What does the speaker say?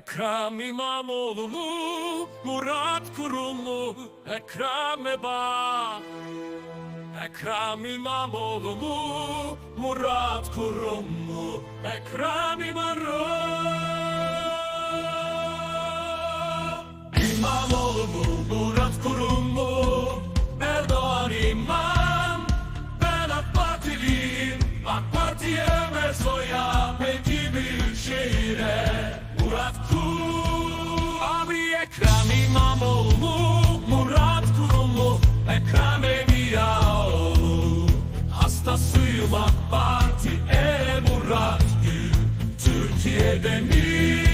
Ekrem İmamoğlu mu? Murat Kurum mu? Ekrem'e bak. Ekrem İmamoğlu mu? Murat Kurum mu? Ekrem Ekrem İmamoğlu mu? Murat Kurum mu? Ekrem Emirağoğlu Hastasıyım AK Parti E Murat Gül Türkiye'de mi?